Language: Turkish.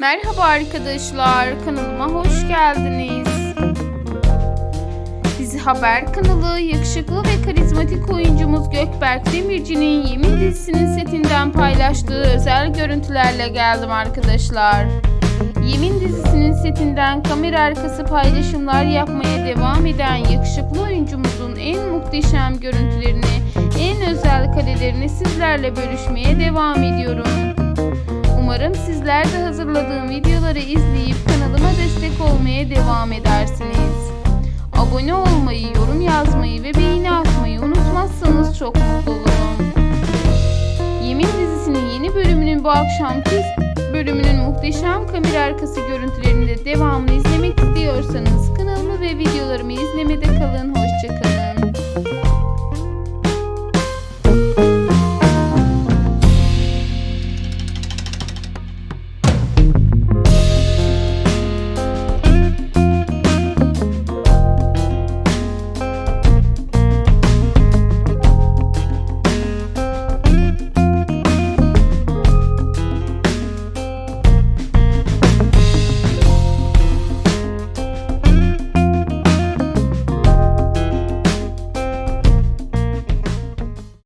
Merhaba arkadaşlar, kanalıma hoş geldiniz. Dizi Haber kanalı yakışıklı ve karizmatik oyuncumuz Gökberk Demirci'nin Yemin dizisinin setinden paylaştığı özel görüntülerle geldim arkadaşlar. Yemin dizisinin setinden kamera arkası paylaşımlar yapmaya devam eden yakışıklı oyuncumuzun en muhteşem görüntülerini, en özel karelerini sizlerle bölüşmeye devam ediyorum. Umarım sizler de hazırladığım videoları izleyip kanalıma destek olmaya devam edersiniz. Abone olmayı, yorum yazmayı ve beğeni atmayı unutmazsanız çok mutlu olurum. Yemin dizisinin yeni bölümünün bu akşamki bölümünün muhteşem kamera arkası görüntülerinde devamını izlemek istiyorsanız kanalımı ve videolarımı izlemede kalın.